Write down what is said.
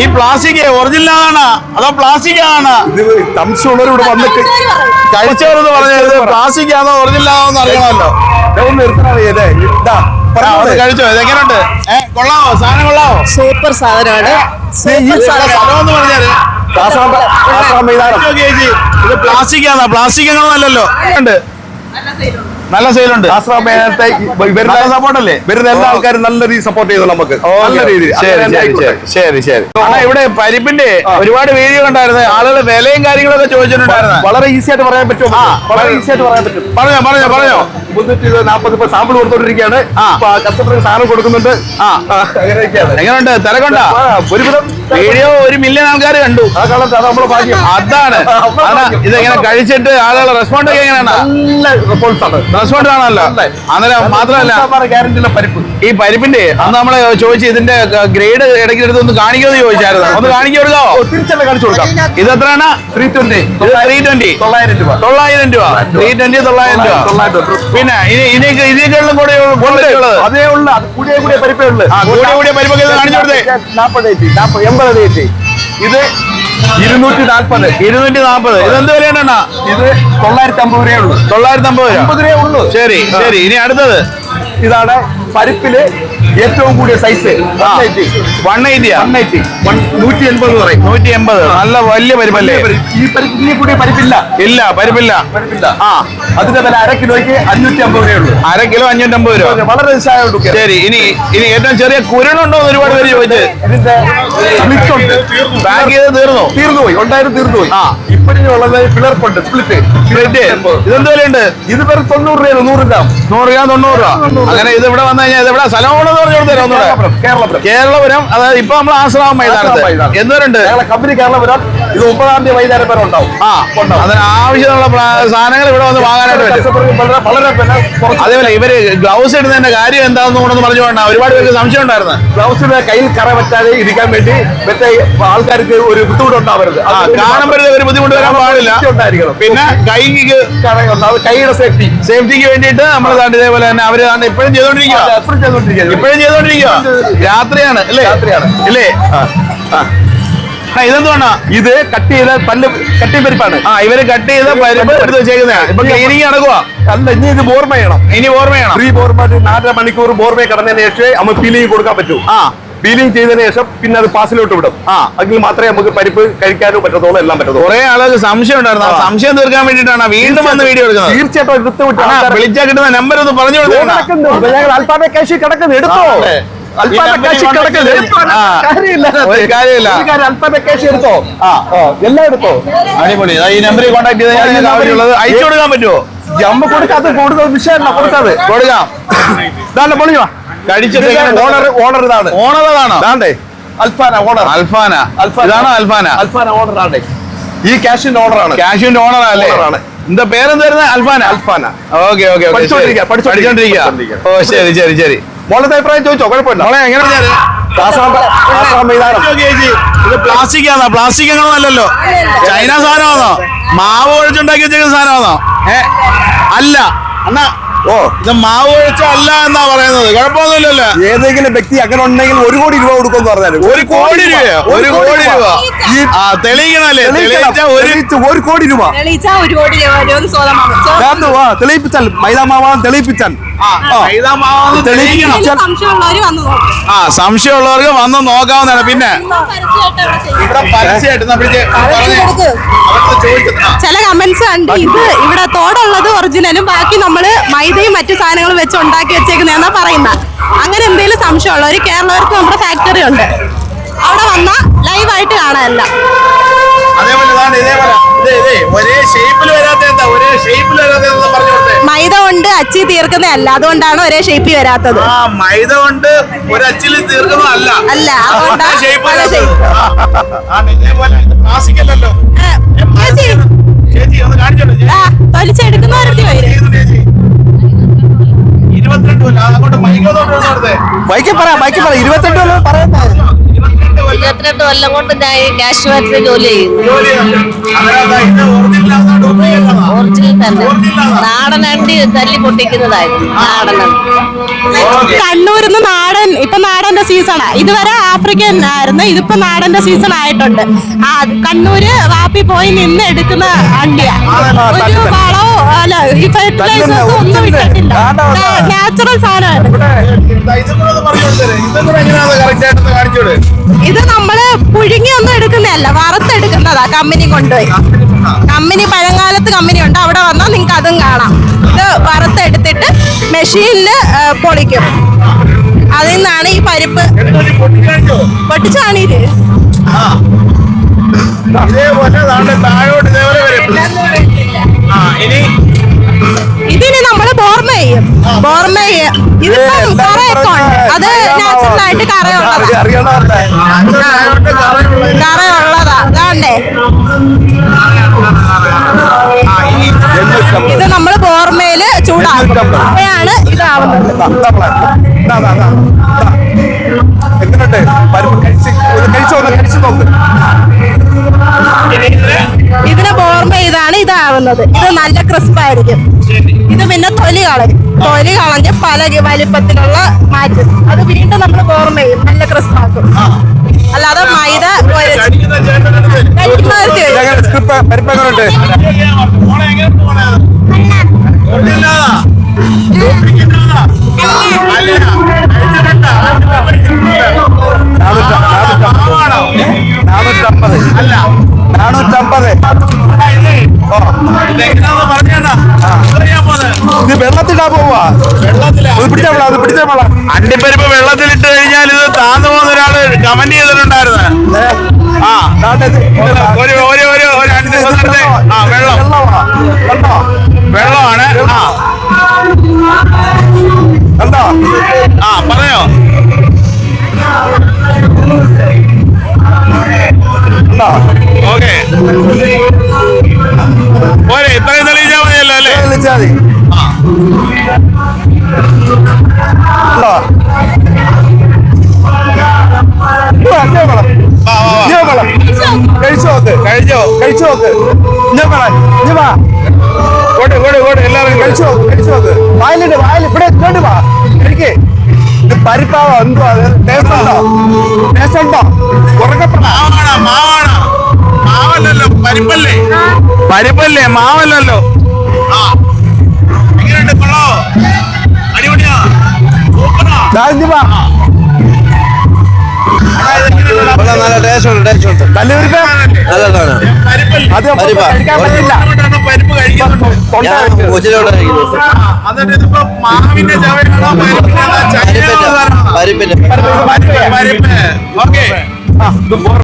ഈ പ്ലാസ്റ്റിക് ഒറിജിനലാണ്. അതോ പ്ലാസ്റ്റിക് ആണ് ഇത് സംശയമുള്ളവർ ഇവിടെ വന്നിട്ട് കഴിച്ചവരെന്ന് പറഞ്ഞത് പ്ലാസ്റ്റിക് ആണോ ഒറിജിനൽ ആണോ എന്ന് അറിയണമല്ലോ. കഴിച്ചോ? ഇതെങ്ങനെയുണ്ട് ഏ കൊള്ളാവോ? സാധനം കൊള്ളാവോ? സൂപ്പർ സാധനമാണ്. ദേ, ഈ സൂപ്പർ സാധനം സ്ഥലം എന്ന് പറഞ്ഞാൽ പ്ലാസ്റ്റിക് ആണോ പ്ലാസ്റ്റിക് ആണോ അല്ലല്ലോ. ഉണ്ട്. നല്ല സെയിലുണ്ട് സപ്പോർട്ടല്ലേ വരുന്ന എല്ലാ ആൾക്കാരും നല്ല രീതിയിൽ സപ്പോർട്ട് ചെയ്തു നമുക്ക്. നല്ല രീതിയിൽ. ശരി ശരി അണ്ണാ ഇവിടെ പരിപ്പിന്റെ ഒരുപാട് വീഡിയോ ഉണ്ടായിരുന്നു ആളുകൾ വിലയും കാര്യങ്ങളൊക്കെ ചോദിച്ചിട്ടുണ്ടായിരുന്നു. വളരെ ഈസി ആയിട്ട് പറയാൻ പറ്റും. വളരെ ഈസി ആയിട്ട് പറയാൻ പറ്റും. പറഞ്ഞോ പറഞ്ഞോ പറഞ്ഞോ. മുന്നൂറ്റി നാൽപ്പത് ഇപ്പൊ സാമ്പിൾ കൊടുത്തോണ്ടിരിക്കുകയാണ്. കസ്റ്റമർക്ക് സാധനം കൊടുക്കുന്നുണ്ട്. അങ്ങനെയൊക്കെയാണ്. എങ്ങനെയുണ്ട്? തിരക്കുണ്ടോ? ഒരുവിധം വീഡിയോ ഒരു മില്യൺ ആൾക്കാർ കണ്ടു. നമ്മളെ ഭാഗ്യം. അതാണ്. ഇതെങ്ങനെ കഴിച്ചിട്ട് ആളുകളുടെ റെസ്പോണ്ട് ഒക്കെ എങ്ങനെയാണ്? നല്ല റെസ്പോൺസ് ആണ്. റെസ്പോണ്ട് ആണല്ലോ. അന്നേരം മാത്രമല്ല ഗ്യാരണ്ടിയുള്ള പരിപ്പ്. ഈ പരിപ്പിന്റെ അന്ന് നമ്മൾ ചോദിച്ചു ഇതിന്റെ ഗ്രേഡ് ഇടയ്ക്ക് എടുത്ത് ഒന്ന് കാണിക്കുമെന്ന് ചോദിച്ചായിരുന്നു. ഒന്ന് കാണിക്കോ കൊടുക്കാവോ കാണിച്ചു കൊടുക്കാം. ഇത് എത്രയാണ്? ത്രീ ട്വന്റി ത്രീ ട്വന്റി തൊള്ളായിരം രൂപ. തൊള്ളായിരം രൂപ. ത്രീ ട്വന്റി തൊള്ളായിരം രൂപ. പിന്നെ ഇതിനേക്കാളും കൂടെ അതേ ഉള്ളു അത് കൂടിയ കൂടിയ പരിപ്പേ ഉള്ളു. ആ, കൂടിയ കൂടിയ പരിപ്പൊക്കെ കാണിച്ചു കൊടുത്തേ. നാൽപ്പത് എയ്റ്റി നാൽപ്പത് എൺപത് ഇത് ഇരുന്നൂറ്റി നാൽപ്പത്. ഇരുന്നൂറ്റി നാൽപ്പത്. ഇത് എന്ത് വിലയാണ് ഇത് തൊള്ളായിരത്തി അമ്പത് രൂപയേ ഉള്ളൂ. തൊള്ളായിരത്തി അമ്പത് രൂപ അമ്പത് രൂപയേ ഉള്ളൂ. ശരി ശരി. ഇനി അടുത്തത്? ഇതാണ് പരിപ്പിൽ ഏറ്റവും കൂടിയ size one eighty one eighty one നൂറ്റി എൺപത് പറയും. നൂറ്റി എൺപത് നല്ല വലിയ പരിപ്പല്ലേ? ഈ പരിപ്പ് കൂടി പരിപ്പില്ല. ഇല്ല പരിപ്പില്ല. പരിപ്പില്ല. ആ. അതിന്റെ വില അര കിലോയ്ക്ക് അഞ്ഞൂറ്റി അമ്പത് രൂപയുള്ളൂ അര കിലോ അഞ്ഞൂറ്റി അമ്പത് രൂപ വളരെ ശരി ഇനി ഇനി ഏറ്റവും ചെറിയ കുരുണുണ്ടോ എന്ന് ഒരുപാട് പേര് ചോദിച്ചു. ഇതിന്റെ സ്പ്ലിറ്റ് ഉണ്ട്. പാക്ക് ചെയ്ത് തീർന്നു? തീർന്നു പോയി ഉണ്ടായിരുന്നു തീർന്നു പോയി. ആ. ഇപ്പഴുള്ളത് പിളർപ്പുണ്ട് സ്പ്ലിറ്റ് പ്ലേറ്റ് ഇതെന്ത് വിലയുണ്ട്? ഇത് വെറും തൊണ്ണൂറ് രൂപ നൂറ് ഗ്രാം. നൂറ് രൂപ തൊണ്ണൂറ് രൂപ. അങ്ങനെ ഇത് ഇവിടെ വന്നു കഴിഞ്ഞാൽ ഇത് ഇവിടെ സ്ഥലമാണെന്ന് പറഞ്ഞു കേരളപുരം അതായത് ഇപ്പൊ നമ്മൾ ആശ്രാമം മൈതാനത്ത്. മൈതാനം. എന്തോരുണ്ട് കമ്പനി കേരളപുരം ഇത് മുപ്പതാം തീയതി വൈകുന്നേരം വരെ ഉണ്ടാവും. ആ. അതിന് ആവശ്യമുള്ള സാധനങ്ങൾ ഇവിടെ വന്ന് വാങ്ങാനായിട്ട് പറ്റും. അതേപോലെ ഇവർ ഗ്ലൗസ് ഇടുന്നതിന്റെ കാര്യം എന്താണെന്ന് കൊണ്ടൊന്ന് പറഞ്ഞു വേണ്ട. ഒരുപാട് പേർക്ക് സംശയം ഉണ്ടായിരുന്നു. ഗ്ലൗസ് കയ്യിൽ കറ പറ്റാതെ ഇരിക്കാൻ വേണ്ടി മറ്റേ ആൾക്കാർക്ക് ഒരു ബുദ്ധിമുട്ട് ഉണ്ടാവരുത്. ആ കാണുമ്പോഴേ ഒരു ബുദ്ധിമുട്ട് വരാൻ പാടില്ല. പിന്നെ കൈക്ക് കൈയുടെ സേഫ്റ്റി സേഫ്റ്റിക്ക് വേണ്ടിയിട്ട് നമ്മൾ ഇതേപോലെ തന്നെ അവർ ഇപ്പോഴും ചെയ്തോണ്ടിരിക്കുക എപ്പോഴും ഇപ്പോഴും ചെയ്തോണ്ടിരിക്കുക രാത്രിയാണ് അല്ലേ? രാത്രിയാണ്. ഇല്ലേ? ഇതെന്തുവാണ്? ഇത് കട്ട് ചെയ്ത പല്ല് കട്ടി പരിപ്പാണ്. ആ ഇവർ കട്ട് ചെയ്ത പരിപ്പ് എടുത്ത് വെച്ചേക്കുന്നതാണ് ഇപ്പൊ ക്ലീനിങ് നടക്കുക അല്ല ഇനി ഇത് ബോർമ ചെയ്യണം. ഇനി ഓർമ്മയാണ് ഫ്രീ ബോർമ നാലര മണിക്കൂർ ബോർമയെ കടന്നതിന് ശേഷം നമുക്ക് ഫീലിംഗ് കൊടുക്കാൻ പറ്റൂ. ആ. പീലിംഗ് ചെയ്തതിന് ശേഷം പിന്നെ അത് പാസിലോട്ട് വിടും. ആ. അതിൽ മാത്രമേ നമുക്ക് പരിപ്പ് കഴിക്കാനും പറ്റത്തുള്ളൂ എല്ലാം പറ്റത്തുള്ളൂ. കുറെ ആളുകൾക്ക് സംശയം ഉണ്ടായിരുന്നു. ആ സംശയം തീർക്കാൻ വേണ്ടിയിട്ടാണ് വീണ്ടും വന്ന് വീഡിയോ എടുക്കുന്നത്. തീർച്ചയായിട്ടും എടുത്ത് വിട്ട് വിളിച്ചാൽ കിട്ടുന്ന നമ്പർ ഒന്ന് പറഞ്ഞു. ഇപ്പൊ ഞങ്ങൾ അൽഫാബെ കാശി കിടക്കുന്നു. എടുത്തോ? അടിപൊളി. ഈ നമ്പറിൽ കോൺടാക്ട് ചെയ്താൽ ആവശ്യമുള്ളത് അയച്ചു കൊടുക്കാൻ പറ്റുമോ? ജമ്മ കൊടുക്കാത്ത കൂടുതൽ വിഷയമല്ല കൊടുക്കാതെ കൊടുക്കാം. പൊളിയോ കഴിച്ചിട്ട് ഓണർ ഓണർ ഇതാണ്. ഇതാണ്ടേ. അൽഫാന ഓണർ അൽഫാന. അൽഫാന. ഇതാണോ അൽഫാന. ഓണർ ഈ ക്യാഷിന്റെ ഓണറാണ് ഓണർ അല്ലേ. എന്താ പേരെന്തായിരുന്നു അൽഫാന? അൽഫാന. Okay okay പഠിച്ചോണ്ടിരിക്കുക, പഠിച്ചോണ്ടിരിക്കുക പഠിച്ചോണ്ടിരിക്കുക. ഓ ശരി ശരി ശരി. മോളത്തെ അഭിപ്രായം ചോദിച്ചോ? കുഴപ്പമില്ല. മോളെ എങ്ങനെ ഇത് പ്ലാസ്റ്റിക് ആണോ? പ്ലാസ്റ്റിക് അല്ലല്ലോ. ചൈന സാധനമാണോ? മാവ് ഒഴിച്ചുണ്ടാക്കി വെച്ചേക്കുന്ന സാധനമാണോ? ഏ? അല്ല. അണ്ണാ ഓ. ഇത് മാവ് ഒഴിച്ച അല്ല എന്നാ പറയുന്നത്. കുഴപ്പമൊന്നുമില്ലല്ലോ. ഏതെങ്കിലും വ്യക്തി അങ്ങനെ ഉണ്ടെങ്കിൽ ഒരു കോടി രൂപ കൊടുക്കുമെന്ന് പറഞ്ഞാൽ ഒരു കോടി രൂപ. ഒരു കോടി രൂപ. ഈ ആ തെളിയിക്കണല്ലേ? തെളിയിച്ച ഒരു കോടി രൂപ. തെളിയിപ്പിച്ചാൽ മൈതാമാവാൻ തെളിയിപ്പിച്ചാൽ. ആ, മൈദ മാവാന്ന് തെളിയിക്കണം. സംശയമുള്ളവര് വന്നു നോക്കും. ആ സംശയമുള്ളവർക്ക് വന്ന് നോക്കാവുന്നതാണ്. പിന്നെ ചില കമന്റ്സ് കണ്ട് ഇത് ഇവിടെ തോടുള്ളത് ഒറിജിനലും ബാക്കി നമ്മൾ മറ്റു സാധനങ്ങൾ വെച്ച് ഉണ്ടാക്കി വെച്ചേക്കുന്നതെന്നാ പറയുന്നത് അങ്ങനെ എന്തെങ്കിലും സംശയമുള്ള? ഒരു കേരളവർക്ക് നമ്മുടെ ഫാക്ടറി ഉണ്ട്. അവിടെ വന്ന ലൈവായിട്ട് കാണാനല്ല. മൈദ കൊണ്ട് അച്ചി തീർക്കുന്നതല്ല അതുകൊണ്ടാണ് ഒരേ ഷേപ്പിൽ വരാത്തത്. മൈദ കൊണ്ട് ഒരു അച്ചിൽ തീർക്കുന്നതല്ല. അല്ല അതുകൊണ്ടാ ആ ബൈക്കിൽ പറ ബൈക്കിൽ പറ. ഇരുപത്തെട്ട് കൊല്ലം പറയുന്നത് ഇരുപത്തിരണ്ട് കൊല്ലം കൊണ്ട് ഞാൻ ഈ കാശ്മീരത്തിൽ ജോലി ചെയ്യുന്നു? ഒറിജിനൽ തന്നെ. നാടൻ അണ്ടി തല്ലി പൊട്ടിക്കുന്നതായിരുന്നു. നാടൻ കണ്ണൂരിൽ നിന്ന് നാടൻ ഇപ്പൊ നാടന്റെ സീസണാ ഇതുവരെ ആഫ്രിക്കൻ ആയിരുന്നു ഇതിപ്പോ നാടന്റെ സീസൺ ആയിട്ടുണ്ട്. ആ കണ്ണൂര് വാപ്പി പോയി നിന്ന് എടുക്കുന്ന അണ്ടിയാ. ഒരു വളമോ അല്ല ഈ ഫെർട്ടിലൈസേഴ്സ് ഒന്നും ഇട്ടിട്ടില്ല. നാച്ചുറൽ സാധനമാണ് ദാ ഇതും നമ്മൾ പുഴുങ്ങി ഒന്നും എടുക്കുന്നതല്ല വറുത്തെടുക്കുന്നതാ കമ്പനി കൊണ്ടുപോയി. കമ്പനി പഴങ്കാലത്ത് കമ്പനി ഉണ്ട്. അവിടെ വന്നാൽ നിങ്ങൾക്ക് അതും കാണാം. ഇത് വറുത്തെടുത്തിട്ട് മെഷീനിൽ പൊളിക്കും. അതിൽ നിന്നാണ് ഈ പരിപ്പ്. ഇതേപോലെ ദാണ്ടെ താഴോട്ട് ഇതേപോലെ വരും. ആ, ഇനി ഇതിന് നമ്മൾ ബോർമ ചെയ്യും. ബോർമ ചെയ്യും. ഇതിപ്പം കറയൊക്കെ ഉണ്ട്. അത് നാച്ചുറൽ ആയിട്ട് കറയുള്ളതാ. കറയുള്ളത്. അതാണ്ടേ ഇത് നമ്മൾ ബോർമയിൽ ചൂടാക്കും. അപ്പോഴാണ് ഇതാവുന്നത്. ഒന്ന് കഴിച്ചു കഴിച്ചു നോക്ക്. ഇതിന് ബോർമ ചെയ്താണ് ഇതാവുന്നത്. ഇത് നല്ല ക്രിസ്പ് ആയിരിക്കും ഇത് പിന്നെ തൊലി കളയും. തൊലി കളഞ്ഞ് പല വലിപ്പത്തിലുള്ള മാറ്റും. അത് വീണ്ടും നമ്മൾ ബോർമ ചെയ്യും. നല്ല ക്രിസ്പ് ആക്കും അല്ലാതെ മൈദ കുഴച്ച് അണ്ടിപ്പരിപ്പ് വെള്ളത്തിലിട്ട് കഴിഞ്ഞാൽ ഇത് താന്നു പോകുന്ന ഒരാൾ കമന്റ് ചെയ്തിട്ടുണ്ടായിരുന്നു. ആ ഒരു ഒരു ഒരു ഒരു അഞ്ച് ദിവസത്തെ ആ വെള്ളം. വെള്ളമാണ്. ആ. കണ്ടോ? ആ പറഞ്ഞോ. ഓക്കെ. കഴിച്ചു കഴിച്ചോ നോക്ക്. ഞാൻ ഇഞ്ഞ് വാ. കോട്ടെ കോട്ടെ കോട്ടെ എല്ലാവരും കഴിച്ചു നോക്ക് കഴിച്ചു നോക്ക്. വായിലുണ്ട് വായിൽ ഇവിടെ ഇങ്ങോട്ട് വാ. എനിക്ക് ഇത് പരിപ്പാവോ എന്തോ ടേസ്റ്റ് ഉണ്ടോ? ടേസ്റ്റ് ഉണ്ടോ? ഉറക്കപ്പെടാ. മാവാണോ മാവല്ലല്ലോ പരിപ്പല്ലേ? പരിപ്പല്ലേ മാവല്ലല്ലോ. ആ. എങ്ങനെയുണ്ട് കൊള്ളോ? അടിപൊളിയാ. സൂപ്പറാ. ഇതെങ്ങനെയുണ്ടെടാ? നല്ല ടേസ്റ്റ് ഉണ്ട് ടേസ്റ്റ് ഉണ്ട്. നല്ല പരിപ്പ്? നല്ലതാണ് പരിപ്പില്ല അത് നമുക്ക് കഴിക്കാൻ പറ്റില്ല. അതുകൊണ്ടാണ് പരിപ്പ് കഴിക്കുന്നുണ്ട്. തൊണ്ട ഞാൻ വെച്ച്. കൊച്ചിലോട്ട് കഴിക്കുന്നത് എന്നിട്ട് ഇതിപ്പോ മാവിന്റെ ചവയാണോ പരിപ്പിന്റെ പരിപ്പിന്റെ പരിപ്പ്. പരിപ്പ്. ഓക്കെ. ആ, ഇത് ബോർ